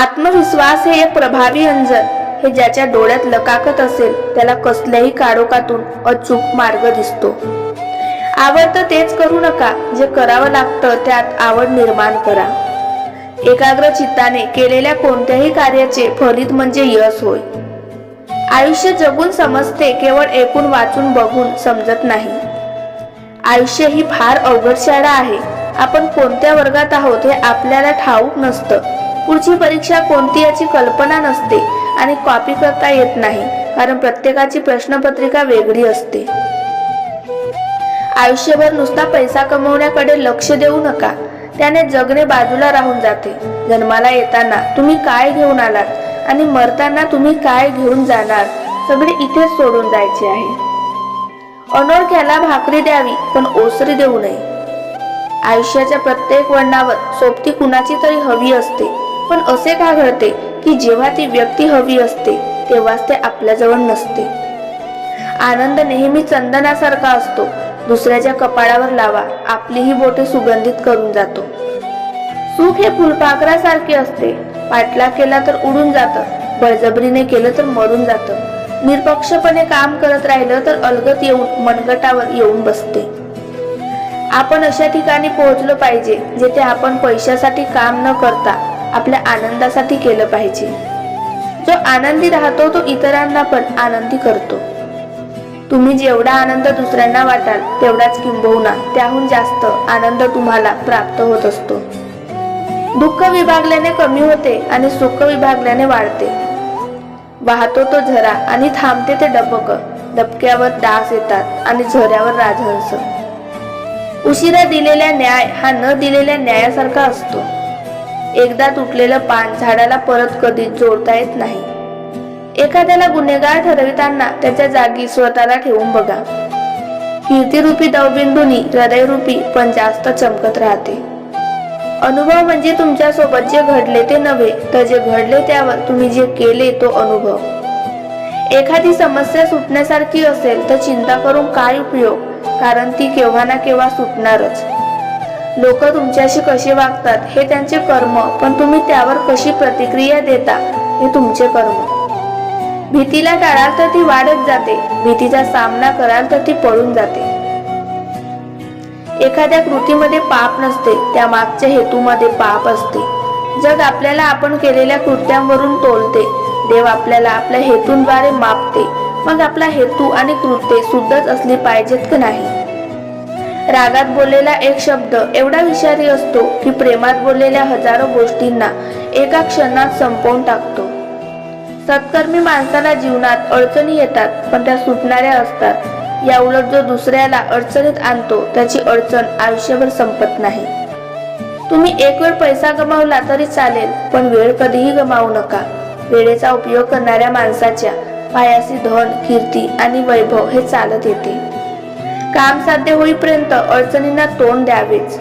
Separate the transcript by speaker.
Speaker 1: आत्मविश्वास हे एक प्रभावी अंजन. हे ज्याच्या डोळ्यात लकाकत असेल त्याला कसल्याही काडोकातून अचूक मार्ग दिसतो. आवडतं तेच करू नका जे करावं लागतं त्यात आवड निर्माण करा. एकाग्र चित्ताने केलेल्या कोणत्याही कार्याचे फलित म्हणजे यश होय. आयुष्य जगून समजते केवळ एकूण वाचून बघून समजत नाही. आयुष्य ही फार अवघड शाळा आहे. आपण कोणत्या वर्गात आहोत हे आपल्याला ठाऊक नसतं. पुढची परीक्षा कोणती याची कल्पना नसते आणि कॉपी करता येत नाही कारण प्रत्येकाची प्रश्नपत्रिका वेगळी असते. आयुष्यभर नुसता पैसा कमवण्याकडे लक्ष देऊ नका. त्याने जगणे बाजूला राहून जाते. जन्माला येताना तुम्ही काय घेऊन आलात आणि मरताना तुम्ही काय घेऊन जाणार सगळे इथेच सोडून जायचे आहे. अनोळख्याला भाकरी द्यावी पण ओसरी देऊ नये. आयुष्याच्या प्रत्येक वळणावर सोबती कुणाची तरी हवी असते. पण असे का घडते की जेव्हा ती व्यक्ती हवी असते तेव्हाच ते आपल्याजवळ नसते. आनंद नेहमी चंदनासारखा असतो. दुसऱ्याच्या कपाळावर लावा आपलीही बोटे सुगंधित करून जातो. सुख हे फुलपाखरासारखे असते. पाठला केला तर उडून जातं. बळजबरीने केलं तर मरून जातं. निरपक्षपणे काम करत राहिलं तर अलगत येऊन मनगटावर येऊन बसते. आपण अशा ठिकाणी पोहोचलो पाहिजे जेथे आपण पैशासाठी काम न करता आपल्या आनंदासाठी केलं पाहिजे. जो आनंदी राहतो तो इतरांना पण आनंदी करतो. तुम्ही जेवढा आनंद दुसऱ्यांना वाटाल तेवढाच किंबहुना त्याहून जास्त आनंद तुम्हाला प्राप्त होत असतो. दुःख विभागल्याने कमी होते आणि सुख विभागल्याने वाढते. वाहतो तो झरा आणि थांबते ते डबक. डबक्यावर डास येतात आणि झऱ्यावर राजहंस. उशिरा दिलेला न्याय हा न दिलेल्या न्यायासारखा असतो. एकदा तुटलेलं पान झाडाला परत कधीच जोडता येत नाही. एखाद्याला गुन्हेगार ठरविताना त्याच्या जागी स्वतःला ठेवून बघा. कीर्तीरूपी दवबिंदूनी हृदयरूपी पण जास्त चमकत राहते. अनुभव म्हणजे तुमच्यासोबत जे घडले ते नव्हे तर जे घडले त्यावर तुम्ही जे केले तो अनुभव. एखादी समस्या सुटण्यासारखी असेल तर चिंता करून काय उपयोग? कारण ती केव्हा ना केव्हा सुटणारच. लोक तुमच्याशी कसे वागतात हे त्यांचे कर्म पण तुम्ही त्यावर कशी प्रतिक्रिया देता हे तुमचे कर्म. भीतीला टाळाल तर ती वाढत जाते भीतीचा सामना कराल तर ती पळून जाते. एखाद्या कृतीमध्ये पाप नसते त्या मागच्या हेतूमध्ये पाप असते. जग आपल्याला आपण केलेल्या कृत्यांवरून तोलते देव आपल्याला आपल्या हेतूंद्वारे मापते. मग आपला हेतू आणि कृत्ये शुद्धच असली पाहिजेत की नाही? रागात बोललेला एक शब्द एवढा विषारी असतो की प्रेमात बोललेल्या हजारो गोष्टींना एका क्षणात संपवून टाकतो. सत्कर्मी माणसाला जीवनात अडचणी येतात पण त्या सुटणाऱ्या असतात. या उलट जो दुसऱ्याला अडचणीत आणतो त्याची अडचण आयुष्यभर संपत नाही. तुम्ही एक वेळ पैसा गमावला तरी चालेल पण वेळ कधीही गमावू नका. वेळेचा उपयोग करणाऱ्या माणसाच्या पायासी धन कीर्ती आणि वैभव हे चालत येते. काम साध्य होईपर्यंत अडचणींना तोंड द्यावेच.